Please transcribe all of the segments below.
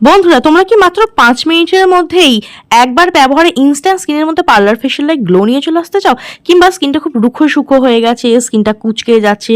বন্ধুরা, তোমরা কি মাত্র পাঁচ মিনিটের মধ্যেই একবার ব্যবহারে ইনস্ট্যান্ট স্কিনের মধ্যে পার্লার ফেশিয়াল লাইক গ্লো নিয়ে চলে আসতে চাও? কিংবা স্কিনটা খুব রুখো শুকো হয়ে গেছে স্কিনটা কুচকে যাচ্ছে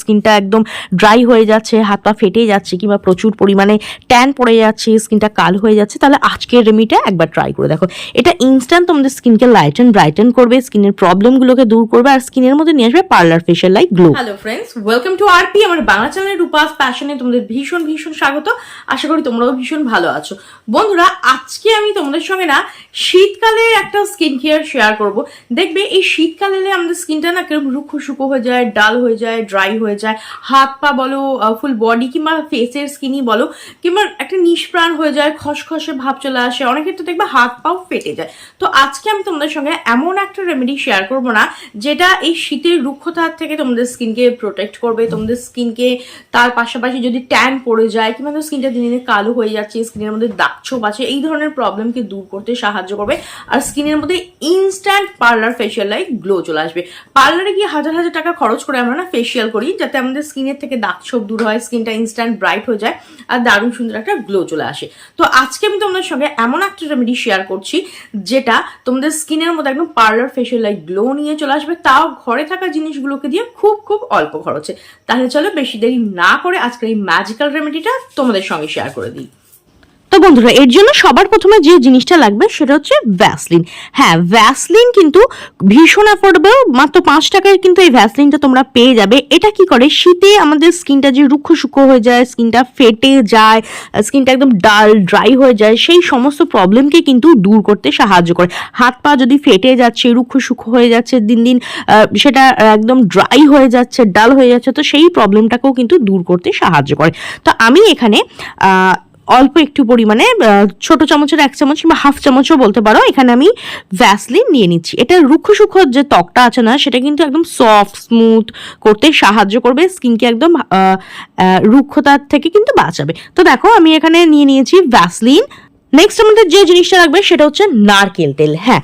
স্কিনটা একদম ড্রাই হয়ে যাচ্ছে, হাত পা ফেটে যাচ্ছে, কিংবা প্রচুর পরিমাণে ট্যান পড়ে যাচ্ছে স্কিনটা কাল হয়ে যাচ্ছে, তাহলে আজকের রেমিটা একবার ট্রাই করে দেখো। এটা ইনস্ট্যান্ট তোমাদের স্কিনকে লাইটেন ব্রাইটেন করবে স্কিনের প্রবলেমগুলোকে দূর করবে, আর স্কিনের মধ্যে নিয়ে আসবে parlour facial like glow hello friends welcome to RP আমার বাংলা চ্যানেল রূপাস প্যাশনে তোমাদের ভীষণ ভীষণ স্বাগত। আশা করি তোমরাও ভীষণ ভালো আছো। বন্ধুরা, আজকে আমি তোমাদের সঙ্গে না শীতকালে একটা স্কিন কেয়ার শেয়ার করব। দেখবে এই শীতকালে আমাদের স্কিনটা না কীরকম রুক্ষ শুকো হয়ে যায় ডাল হয়ে যায় ড্রাই হয়ে যায়, হাত পা বলো ফুল বডি কিংবা ফেসের স্কিনই বলো, কিংবা একটা নিষ্প্রাণ হয়ে যায়, খসখসে ভাব চলে আসে, অনেক ক্ষেত্রে দেখবে হাত পাও ফেটে যায়। তো আজকে আমি তোমাদের সঙ্গে এমন একটা রেমেডি শেয়ার করব না, যেটা এই শীতের রুক্ষতার থেকে তোমাদের স্কিনকে প্রোটেক্ট করবে, তোমাদের স্কিনকে তার পাশাপাশি যদি ট্যান পড়ে যায়, কিংবা স্কিনটা দিনে দিনে কালো হয়ে যাচ্ছে স্কিনের মধ্যে দাগ ছোপ আছে, এই ধরনের প্রবলেমকে দূর করতে সাহায্য করবে। আর স্কিনের মধ্যে instant parlour facial like glow চলে আসবে। পার্লারে গিয়ে হাজার হাজার টাকা খরচ করে আমরা না ফেশিয়াল করি, যাতে আমাদের স্কিনের থেকে দাগ ছোপ দূর হয়, স্কিনটা ইনস্ট্যান্ট ব্রাইট হয়ে যায় আর দারুণ সুন্দর একটা গ্লো চলে আসে। তো আজকে আমি তোমাদের সঙ্গে এমন একটা রেমেডি শেয়ার করছি, যেটা তোমাদের স্কিনের মধ্যে একদম পার্লার ফেশিয়াল লাইক গ্লো নিয়ে চলে আসবে, তাও ঘরে থাকা জিনিসগুলোকে দিয়ে খুব খুব অল্প খরচে। তাহলে চলো বেশি দেরি না করে আজকের এই ম্যাজিক্যাল রেমেডিটা তোমাদের সঙ্গে শেয়ার করে দিই। তো বন্ধুরা, এর জন্য সবার প্রথমে যে জিনিসটা লাগবে সেটা হচ্ছে ভ্যাসলিন হ্যাঁ ভ্যাসলিন কিন্তু ভীষণ অ্যাফোর্ডেবল মাত্র পাঁচ টাকায় কিন্তু এই ভ্যাসলিনটা তোমরা পেয়ে যাবে। এটা কি করে? শীতে আমাদের স্কিনটা যে রুক্ষ শুকো হয়ে যায়, স্কিনটা ফেটে যায়, স্কিনটা একদম ডাল ড্রাই হয়ে যায়, সেই সমস্ত প্রবলেমকে কিন্তু দূর করতে সাহায্য করে। হাত পা যদি ফেটে যাচ্ছে, রুক্ষ শুকো হয়ে যাচ্ছে দিন দিন সেটা একদম ড্রাই হয়ে যাচ্ছে ডাল হয়ে যাচ্ছে, তো সেই প্রবলেমটাকেও কিন্তু দূর করতে সাহায্য করে। তো আমি এখানে অল্প একটু পরিমাণে ছোট চামচের এক চামচ কিংবা হাফ চামচও বলতে পারো। এখানে আমি ভ্যাসলিন নিয়ে নিচ্ছি। এটা রুক্ষ সুক্ষ যে ত্বকটা আছে না, সেটা কিন্তু একদম সফট স্মুথ করতে সাহায্য করবে। স্কিনকে একদম রুক্ষতার থেকে কিন্তু বাঁচাবে। তো দেখো, আমি এখানে নিয়ে নিয়েছি ভ্যাসলিন নেক্সট আমাদের যে জিনিসটা রাখবে সেটা হচ্ছে নারকেল তেল। হ্যাঁ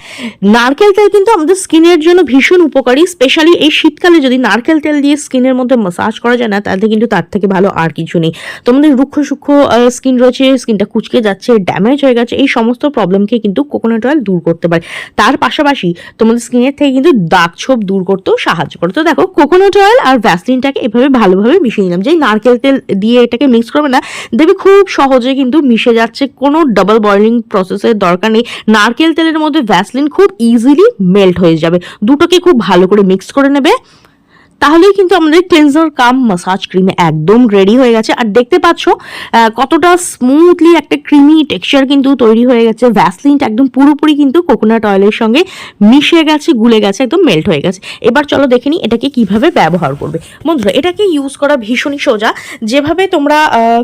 নারকেল তেল কিন্তু আমাদের স্কিনের জন্য ভীষণ উপকারী স্পেশালি এই শীতকালে যদি নারকেল তেল দিয়ে স্কিনের মধ্যে মাসাজ করা যায় না, তাহলে কিন্তু তার থেকে ভালো আর কিছু নেই। তোমাদের রুক্ষ সূক্ষ্ম স্কিন রয়েছে স্কিনটা কুচকে যাচ্ছে ড্যামেজ হয়ে গেছে, এই সমস্ত প্রবলেমকে কিন্তু কোকোনাট অয়েল দূর করতে পারে। তার পাশাপাশি তোমাদের স্কিনের থেকে কিন্তু দাগ ছোপ দূর করতেও সাহায্য করে। তো দেখো কোকোনাট অয়েল আর ভ্যাসলিনটাকে এভাবে ভালোভাবে মিশিয়ে নিলাম। যে নারকেল তেল দিয়ে এটাকে মিক্স করবে না, দেখবে খুব সহজে কিন্তু মিশে যাচ্ছে, কোনো ডাবল বয়লিং প্রসেসের দরকার নেই। নারকেল তেলের মধ্যে ভ্যাসলিন খুব ইজিলি মেল্ট হয়ে যাবে। দুটোকে খুব ভালো করে মিক্স করে নেবে। তাহলেই কিন্তু আমাদের ক্লেন্সার কাম মাসাজ ক্রিম একদম রেডি হয়ে গেছে। আর দেখতে পাচ্ছ কতটা স্মুথলি একটা ক্রিমি টেক্সচার কিন্তু তৈরি হয়ে গেছে। ভ্যাসলিনটা একদম পুরোপুরি কিন্তু কোকোনাট অয়েলের সঙ্গে মিশে গেছে, গুলে গেছে, একদম মেল্ট হয়ে গেছে। এবার চলো দেখে নিই এটাকে কীভাবে ব্যবহার করবে। বন্ধুরা, এটাকে ইউজ করা ভীষণই সোজা। যেভাবে তোমরা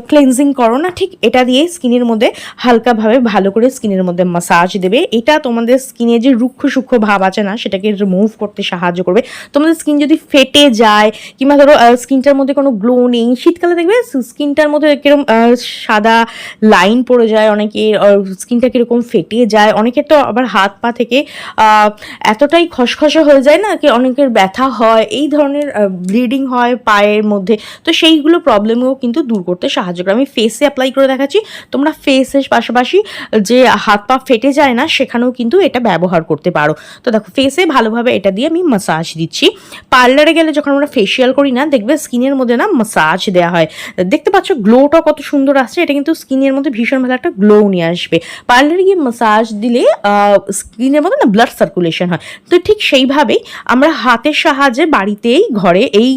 ক্লেন্সিং করো না, ঠিক এটা দিয়ে স্কিনের মধ্যে হালকাভাবে ভালো করে স্কিনের মধ্যে মাসাজ দেবে। এটা তোমাদের স্কিনে যে রুক্ষ সূক্ষ্ম ভাব আছে না, সেটাকে রিমুভ করতে সাহায্য করবে। তোমাদের স্কিন যদি ফেটে যায়, কিংবা ধরো স্কিনটার মধ্যে কোনো গ্লো নেই, শীতকালে দেখবে স্কিনটার মধ্যে কীরকম সাদা লাইন পড়ে যায় অনেকের স্কিনটা কীরকম ফেটে যায়। অনেকের তো আবার হাত পা থেকে এতটাই খসখসে হয়ে যায় না কি অনেকের ব্যথা হয়, এই ধরনের ব্লিডিং হয় পায়ের মধ্যে। তো সেইগুলো প্রবলেমও কিন্তু দূর করতে সাহায্য করে। আমি ফেসে অ্যাপ্লাই করে দেখাচ্ছি। তোমরা ফেসের পাশাপাশি যে হাত পা ফেটে যায় না, সেখানেও কিন্তু এটা ব্যবহার করতে পারো। তো দেখো ফেসে ভালোভাবে এটা দিয়ে আমি মাসাজ দিচ্ছি। পার্লারে গেলে যখন আমরা ফেসিয়াল করি না, দেখবে স্কিনের মধ্যে না মাসাজ দেওয়া হয়। দেখতে পাচ্ছ গ্লোটা কত সুন্দর আসছে, এটা কিন্তু স্কিনের মধ্যে ভীষণ ভালো একটা গ্লো নিয়ে আসবে। পার্লারে গিয়ে মাসাজ দিলে স্কিনের মধ্যে না ব্লাড সার্কুলেশন হয়। তো ঠিক সেইভাবেই আমরা হাতের সাহায্যে বাড়িতেই, ঘরে এই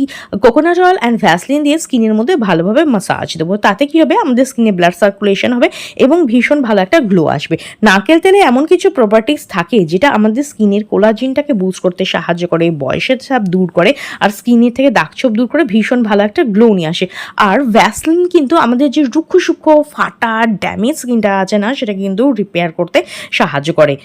কোকোনাট অয়েল অ্যান্ড ভ্যাসলিন দিয়ে স্কিনের মধ্যে ভালোভাবে মাসাজ দেবো। তাতে কি হবে? আমাদের স্কিনে ব্লাড সার্কুলেশন হবে এবং ভীষণ ভালো একটা গ্লো আসবে। নারকেল তেলে এমন কিছু প্রপার্টিস থাকে যেটা আমাদের স্কিনের কোলাজিনটাকে বুস্ট করতে সাহায্য করে, বয়সের চাপ দূর করে, আর স্কিনের থেকে দাগ দাগছোপ দূর করে ভীষণ ভালো একটা গ্লো নিয়ে আসে। আর ভ্যাসলিন কিন্তু আমাদের যে রুক্ষ সূক্ষ্ম ফাটা ড্যামেজ স্কিনটা আছে না, সেটা কিন্তু রিপেয়ার করতে সাহায্য করে।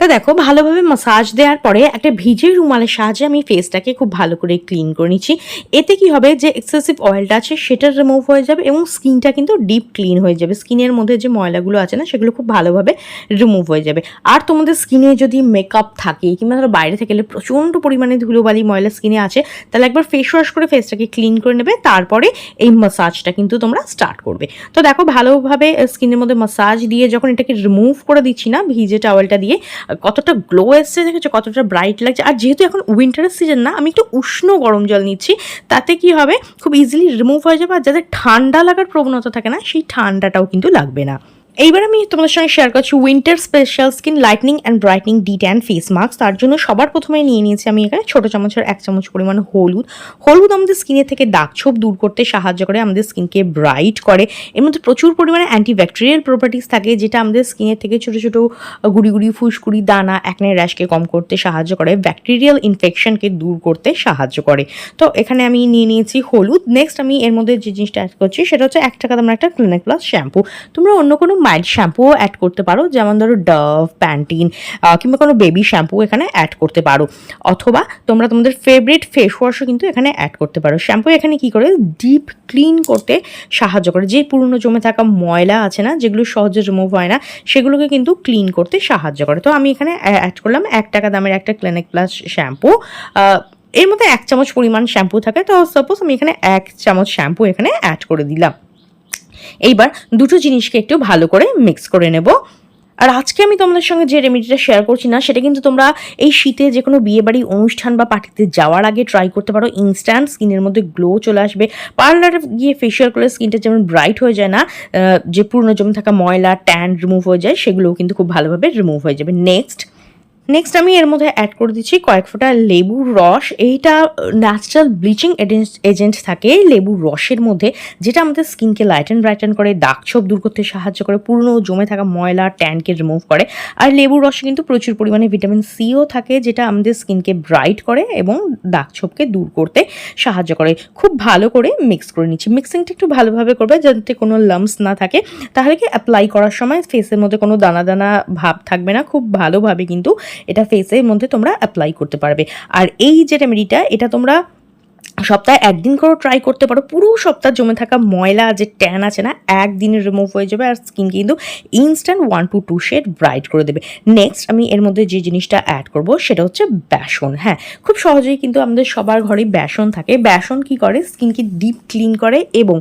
তো দেখো, ভালোভাবে মাসাজ দেওয়ার পরে একটা ভিজে রুমালের সাহায্যে আমি ফেসটাকে খুব ভালো করে ক্লিন করে নিচ্ছি। এতে কি হবে যে এক্সেসিভ অয়েলটা আছে সেটা রিমুভ হয়ে যাবে এবং স্কিনটা কিন্তু ডিপ ক্লিন হয়ে যাবে। স্কিনের মধ্যে যে ময়লাগুলো আছে না, সেগুলো খুব ভালোভাবে রিমুভ হয়ে যাবে। আর তোমাদের স্কিনে যদি মেকআপ থাকে কিংবা ধরো বাইরে থেকে এলে প্রচণ্ড পরিমাণে ধুলোবালি ময়লা স্কিনে আছে, তাহলে একবার ফেস ওয়াশ করে ফেসটাকে ক্লিন করে নেবে, তারপরে এই মাসাজটা কিন্তু তোমরা স্টার্ট করবে। তো দেখো, ভালোভাবে স্কিনের মধ্যে মাসাজ দিয়ে যখন এটাকে রিমুভ করে দিচ্ছি না, ভিজে টাওয়েলটা দিয়ে কতটা গ্লো এসছে দেখেছ, কতটা ব্রাইট লাগছে। আর যেহেতু এখন উইন্টারের সিজন না, আমি একটু উষ্ণ গরম জল নিচ্ছি, তাতে কি হবে? খুব ইজিলি রিমুভ হয়ে যাবে, আর যাদের ঠান্ডা লাগার প্রবণতা থাকে না, সেই ঠান্ডাটাও কিন্তু লাগবে না। এইবার আমি তোমাদের সঙ্গে শেয়ার করছি winter special skin lightening and brightening de tan face mask তার জন্য সবার প্রথমে নিয়ে নিয়েছি আমি এখানে ছোটো চামচের এক চামচ পরিমাণ হলুদ। হলুদ আমাদের স্কিনের থেকে দাগ ছোপ দূর করতে সাহায্য করে, আমাদের স্কিনকে ব্রাইট করে। এর মধ্যে প্রচুর পরিমাণে অ্যান্টিব্যাকটেরিয়াল প্রপার্টিস থাকে, যেটা আমাদের স্কিনের থেকে ছোটো ছোটো গুড়ি গুড়ি, ফুসকুড়ি, দানা একনে র্যাশকে কম করতে সাহায্য করে ব্যাকটেরিয়াল ইনফেকশনকে দূর করতে সাহায্য করে। তো এখানে আমি নিয়ে নিয়েছি হলুদ। নেক্সট আমি এর মধ্যে যে জিনিসটা অ্যাড করছি, সেটা হচ্ছে এক টাকা দামের একটা ক্লিনিক প্লাস শ্যাম্পু তোমরা অন্য কোনো মাইল্ড শ্যাম্পুও অ্যাড করতে পারো। যেমন ধরো ডাভ প্যান্টিন কিংবা কোনো বেবি শ্যাম্পু এখানে অ্যাড করতে পারো। অথবা তোমরা তোমাদের ফেভারিট ফেস ওয়াশও কিন্তু এখানে অ্যাড করতে পারো। শ্যাম্পু এখানে কি করে? ডিপ ক্লিন করতে সাহায্য করে। যে পুরনো জমে থাকা ময়লা আছে না, যেগুলো সহজে রিমুভ হয় না, সেগুলোকে কিন্তু ক্লিন করতে সাহায্য করে। তো আমি এখানে অ্যাড করলাম এক টাকা দামের একটা ক্লিনিক প্লাস শ্যাম্পু এর মধ্যে এক চামচ পরিমাণ শ্যাম্পু থাকে। তো সাপোজ আমি এখানে এক চামচ শ্যাম্পু এখানে অ্যাড করে দিলাম। এইবার দুটো জিনিসকে একটু ভালো করে মিক্স করে নেব। আর আজকে আমি তোমাদের সঙ্গে যে রেমেডিটা শেয়ার করছি না, সেটা কিন্তু তোমরা এই শীতে যে কোনো বিয়েবাড়ি অনুষ্ঠান বা পার্টিতে যাওয়ার আগে ট্রাই করতে পারো। ইনস্ট্যান্ট স্কিনের মধ্যে গ্লো চলে আসবে। পার্লারে গিয়ে ফেশিয়াল করলে স্কিনটা যেমন ব্রাইট হয়ে যায় না যে পুরনো জমে থাকা ময়লা ট্যান রিমুভ হয়ে যায়, সেগুলোও কিন্তু খুব ভালোভাবে রিমুভ হয়ে যাবে। নেক্সট নেক্সট আমি এর মধ্যে অ্যাড করে দিচ্ছি কয়েক ফোঁটা লেবুর রস। এইটা ন্যাচারাল ব্লিচিং এজেন্ট থাকে লেবুর রসের মধ্যে, যেটা আমাদের স্কিনকে লাইটেন ব্রাইটেন করে, দাগ ছোপ দূর করতে সাহায্য করে, পুরনো জমে থাকা ময়লা ট্যানকে রিমুভ করে। আর লেবুর রসে কিন্তু প্রচুর পরিমাণে ভিটামিন সিও থাকে, যেটা আমাদের স্কিনকে ব্রাইট করে এবং দাগ ছোপকে দূর করতে সাহায্য করে। খুব ভালো করে মিক্স করে নিচ্ছি। মিক্সিংটা একটু ভালোভাবে করবে, যাতে কোনো লামস না থাকে। তাহলে কি অ্যাপ্লাই করার সময় ফেসের মধ্যে কোনো দানা দানা ভাব থাকবে না। খুব ভালোভাবে কিন্তু এটা ফেসের মধ্যে তোমরা অ্যাপ্লাই করতে পারবে। আর এই যে রেমেডিটা এটা তোমরা সপ্তাহে একদিন করেও ট্রাই করতে পারো। পুরো সপ্তাহ জমে থাকা ময়লা যে ট্যান আছে না, একদিনে রিমুভ হয়ে যাবে আর স্কিন কিন্তু instant one to two shade bright করে দেবে। নেক্সট আমি এর মধ্যে যে জিনিসটা অ্যাড করব সেটা হচ্ছে বেসন। হ্যাঁ খুব সহজেই কিন্তু আমাদের সবার ঘরেই বেসন থাকে। বেসন কি করে? স্কিনকে ডিপ ক্লিন করে এবং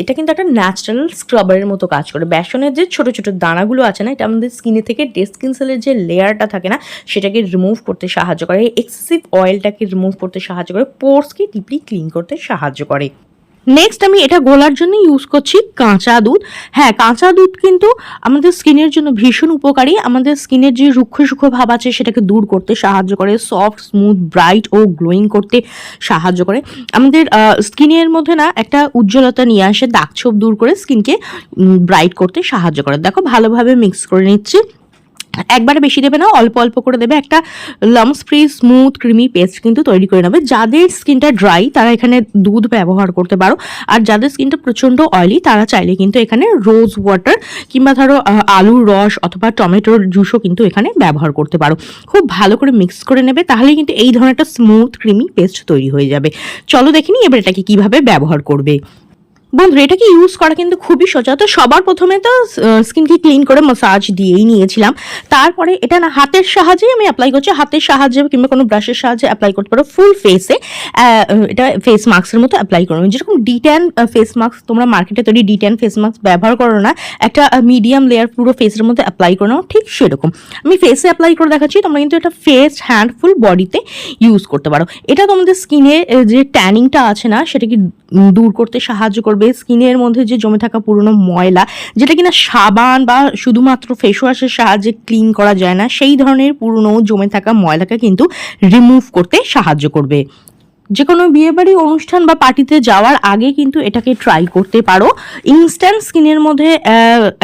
এটা কিন্তু একটা ন্যাচারাল স্ক্রাবারের মতো কাজ করে। বেসনের যে ছোট ছোট দানাগুলো আছে না, এটা আমাদের স্কিনে থেকে ডেড স্কিন সেলের যে লেয়ারটা থাকে না, সেটাকে রিমুভ করতে সাহায্য করে। এক্সেসিভ অয়েলটাকে রিমুভ করতে সাহায্য করে। পোর্সকে ডিপলি ক্লিন করতে সাহায্য করে। নেক্সট আমি এটা গোলার জন্য ইউজ করছি কাঁচা দুধ। হ্যাঁ কাঁচা দুধ কিন্তু আমাদের স্কিনের জন্য ভীষণ উপকারী। আমাদের স্কিনের যে রুক্ষ সূক্ষ্ম ভাব আছে সেটাকে দূর করতে সাহায্য করে সফট স্মুথ ব্রাইট ও গ্লোয়িং করতে সাহায্য করে। আমাদের স্কিনের মধ্যে না একটা উজ্জ্বলতা নিয়ে আসে, দাগ ছোপ দূর করে স্কিনকে ব্রাইট করতে সাহায্য করে। দেখো ভালোভাবে মিক্স করে নিচ্ছি। একবারে বেশি দেবে না, অল্প অল্প করে দেবে। একটা lumps free smooth creamy paste কিন্তু তৈরি করে নেবে। যাদের স্কিনটা ড্রাই তারা এখানে দুধ ব্যবহার করতে পারো। আর যাদের স্কিনটা প্রচণ্ড অয়েলি তারা চাইলে কিন্তু এখানে রোজ ওয়াটার কিংবা ধরো আলুর রস অথবা টমেটোর জুসও কিন্তু এখানে ব্যবহার করতে পারো। খুব ভালো করে মিক্স করে নেবে তাহলে কিন্তু এই ধরনের একটা স্মুথ ক্রিমি পেস্ট তৈরি হয়ে যাবে। চলো দেখিনি এবার এটাকে কীভাবে ব্যবহার করবে। বন্ধুরা এটাকে ইউজ করা কিন্তু খুবই সোজা। তো সবার প্রথমে তো স্কিনকে ক্লিন করে মাসাজ দিয়েই নিয়েছিলাম। তারপরে এটা না হাতের সাহায্যেই আমি অ্যাপ্লাই করছি। হাতের সাহায্যে কিংবা কোনো ব্রাশের সাহায্যে অ্যাপ্লাই করতে পারো ফুল ফেসে এটা ফেস মাস্কের মতো অ্যাপ্লাই করো। যেরকম ডি ট্যান ফেস মাস্ক তোমরা মার্কেটে তৈরি ডি ট্যান ফেস মাস্ক ব্যবহার করো না, একটা মিডিয়াম লেয়ার পুরো ফেসের মধ্যে অ্যাপ্লাই করে, ঠিক সেরকম। আমি ফেসে অ্যাপ্লাই করে দেখাচ্ছি, তোমরা কিন্তু এটা ফেস হ্যান্ড ফুল বডিতে ইউজ করতে পারো। এটা তোমাদের স্কিনে যে ট্যানিংটা আছে না, সেটাকে দূর করতে সাহায্য করবে স্কিনের মধ্যে যে জমে থাকা পুরনো ময়লা, যেটা কিনা সাবান বা শুধুমাত্র ফেসওয়াশের সাহায্যে ক্লিন করা যায় না, সেই ধরনের পুরনো জমে থাকা ময়লাকে কিন্তু রিমুভ করতে সাহায্য করবে। যে কোনো বিয়েবাড়ি অনুষ্ঠান বা পার্টিতে যাওয়ার আগে কিন্তু এটাকে ট্রাই করতে পারো। ইনস্ট্যান্ট স্কিনের মধ্যে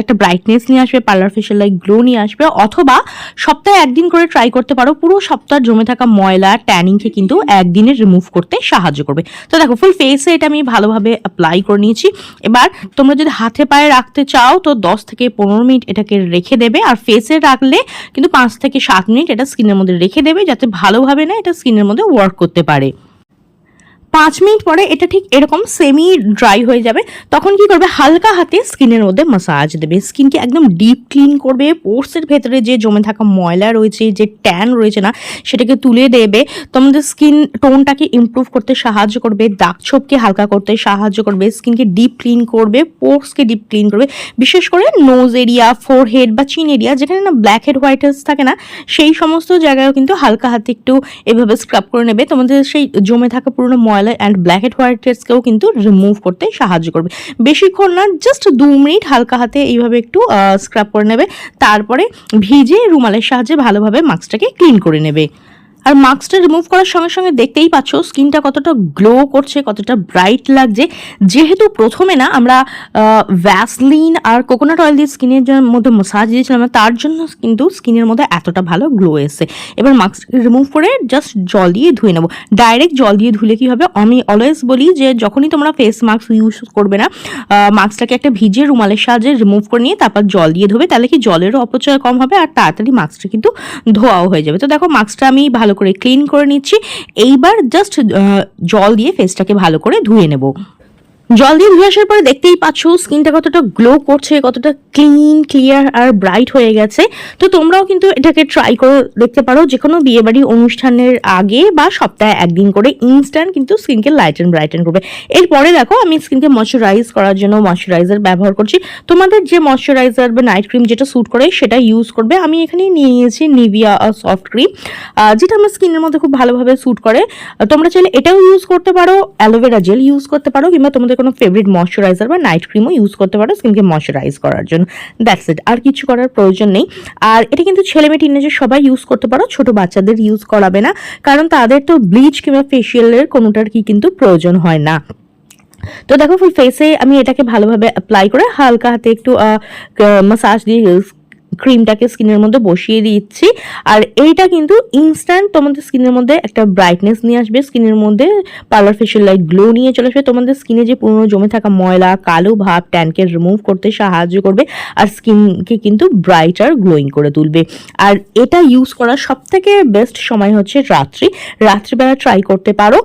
একটা ব্রাইটনেস নিয়ে আসবে পার্লার ফেশিয়াল লাইক গ্লো নিয়ে আসবে, অথবা সপ্তাহে একদিন করে ট্রাই করতে পারো, পুরো সপ্তাহ জমে থাকা ময়লা ট্যানিংকে কিন্তু একদিনে রিমুভ করতে সাহায্য করবে। তো দেখো ফুল ফেসে এটা আমি ভালোভাবে অ্যাপ্লাই করে নিয়েছি। এবার তোমরা যদি হাতে পায়ে রাখতে চাও, তো দশ থেকে পনেরো মিনিট এটাকে রেখে দেবে, আর ফেসে রাখলে কিন্তু পাঁচ থেকে সাত মিনিট এটা স্কিনের মধ্যে রেখে দেবে, যাতে ভালোভাবে না এটা স্কিনের মধ্যে ওয়ার্ক করতে পারে। পাঁচ মিনিট পরে এটা ঠিক এরকম সেমি ড্রাই হয়ে যাবে, তখন কি করবে? হালকা হাতে স্কিনের মধ্যে মাসাজ দেবে। স্কিনকে একদম ডিপ ক্লিন করবে পোর্সের ভেতরে যে জমে থাকা ময়লা রয়েছে, যে ট্যান রয়েছে না, সেটাকে তুলে দেবে। তোমাদের স্কিন টোনটাকে ইমপ্রুভ করতে সাহায্য করবে, দাগ ছোপকে হালকা করতে সাহায্য করবে স্কিনকে ডিপ ক্লিন করবে পোর্সকে ডিপ ক্লিন করবে। বিশেষ করে নোজ এরিয়া ফোরহেড বা চিন এরিয়া যেখানে না ব্ল্যাক হেড হোয়াইট হেডস থাকে না, সেই সমস্ত জায়গায়ও কিন্তু হালকা হাতে একটু এভাবে স্ক্রাব করে নেবে। তোমাদের সেই জমে থাকা পুরনো ময়লা অ্যান্ড ব্ল্যাক হেড হোয়াইট হেডসকেও কিন্তু রিমুভ করতে সাহায্য করবে। বেশিক্ষণ না জাস্ট দু মিনিট হালকা হাতে এইভাবে একটু স্ক্রাব করে নেবে। তারপরে ভিজে রুমালের সাহায্যে ভালোভাবে মাস্কটাকে ক্লিন করে নেবে। আর মাস্কটা রিমুভ করার সঙ্গে সঙ্গে দেখতেই পাচ্ছ, স্কিনটা কতটা গ্লো করছে, কতটা ব্রাইট লাগছে। যেহেতু প্রথমে না আমরা ভ্যাসলিন আর কোকোনাট অয়েল দিয়ে স্কিনের মধ্যে মাসাজ দিয়েছিলাম, তার জন্য কিন্তু স্কিনের মধ্যে এতটা ভালো গ্লো এসে এবার মাস্ক রিমুভ করে জাস্ট জল দিয়ে ধুয়ে নেব। ডাইরেক্ট জল দিয়ে ধুলে কি হবে? আমি অলওয়েজ বলি যে, যখনই তোমরা ফেস মাস্ক ইউজ করবে না মাস্কটাকে একটা ভিজে রুমালের সাহায্যে রিমুভ করে নিয়ে তারপর জল দিয়ে ধোবে, তাহলে কি জলেরও অপচয় কম হবে, আর তাড়াতাড়ি মাস্কটা কিন্তু ধোয়াও হয়ে যাবে। তো দেখো মাস্কটা আমি ভালো করে ক্লিন করে নিচ্ছি। এইবার জাস্ট জল দিয়ে ফেসটাকে ভালো করে ধুয়ে নেব। জল দিয়ে ধুয়ে আসার পরে দেখতেই পাচ্ছ, স্কিনটা কতটা গ্লো করছে, কতটা ক্লিন ক্লিয়ার আর ব্রাইট হয়ে গেছে। তো তোমরাও কিন্তু এটাকে ট্রাই করে দেখতে পারো যে কোনো বিয়েবাড়ি অনুষ্ঠানের আগে বা সপ্তাহে একদিন করে ইনস্ট্যান্ট কিন্তু স্কিনকে লাইট অ্যান্ড ব্রাইটেন করবে। এরপরে দেখো, আমি স্কিনকে ময়শ্চারাইজ করার জন্য ময়শ্চারাইজার ব্যবহার করছি। তোমাদের যে ময়শ্চারাইজার বা নাইট ক্রিম যেটা স্যুট করে, সেটা ইউজ করবে। আমি এখানে নিয়ে নিয়েছি নিভিয়া সফট ক্রিম যেটা আমার স্কিনের মধ্যে খুব ভালোভাবে স্যুট করে। তোমরা চাইলে এটাও ইউজ করতে পারো অ্যালোভেরা জেল ইউজ করতে পারো, কিংবা তোমাদের কোনো ফেভারিট ময়শ্চারাইজার বা নাইট ক্রিমও ইউজ করতে পারো স্কিনকে ময়শ্চারাইজ করার জন্য। দ্যাটস ইট আর কিছু করার প্রয়োজন নেই। আর এটা কিন্তু ছেলে মেয়ে টিনেজার সবাই ইউজ করতে পারো, ছোট বাচ্চাদের ইউজ করাবে না। কারণ তাদের তো ব্লিচ কিংবা ফেসিয়ালের কোনোটার কি কিন্তু প্রয়োজন হয় না। তো দেখো ফুল ফেসে আমি এটাকে ভালোভাবে অ্যাপ্লাই করে হালকা হাতে একটু মাসাজ দিয়ে ক্রিমটাকে স্কিনের মধ্যে বসিয়ে দিচ্ছি। আর এইটা কিন্তু ইনস্ট্যান্ট তোমাদের স্কিনের মধ্যে একটা ব্রাইটনেস নিয়ে আসবে। স্কিনের মধ্যে পার্লার ফেশিয়াল লাইট গ্লো নিয়ে চলে আসবে। তোমাদের স্কিনে যে পুরনো জমে থাকা ময়লা, কালো ভাব ট্যানকে রিমুভ করতে সাহায্য করবে আর স্কিনকে কিন্তু ব্রাইট আর গ্লোয়িং করে তুলবে। আর এটা ইউজ করার সব থেকে বেস্ট সময় হচ্ছে রাত্রি। রাত্রিবেলা ট্রাই করতে পারো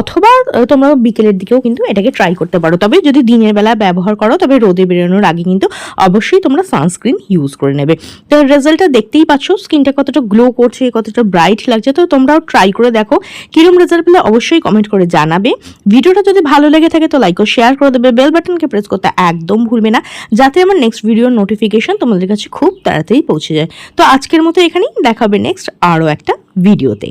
অথবা তোমরা বিকেলের দিকেও কিন্তু এটাকে ট্রাই করতে পারো। তবে যদি দিনের বেলা ব্যবহার করো, তবে রোদে বেরোনোর আগে কিন্তু অবশ্যই তোমরা সানস্ক্রিন ইউজ করে নেবে। তো রেজাল্টটা দেখতেই পাচ্ছ স্কিনটা কতটা গ্লো করছে, কতটা ব্রাইট লাগছে। তো তোমরাও ট্রাই করে দেখো, কিরম রেজাল্ট পেলে অবশ্যই কমেন্ট করে জানাবে। ভিডিওটা যদি ভালো লেগে থাকে তো লাইক ও শেয়ার করে দেবে। বেল বাটনকে প্রেস করতে একদম ভুলবে না, যাতে আমার নেক্সট ভিডিওর নোটিফিকেশন তোমাদের কাছে খুব তাড়াতাড়ি পৌঁছে যায়। তো আজকের মতো এখানেই দেখাবে নেক্সট আরও একটা ভিডিওতে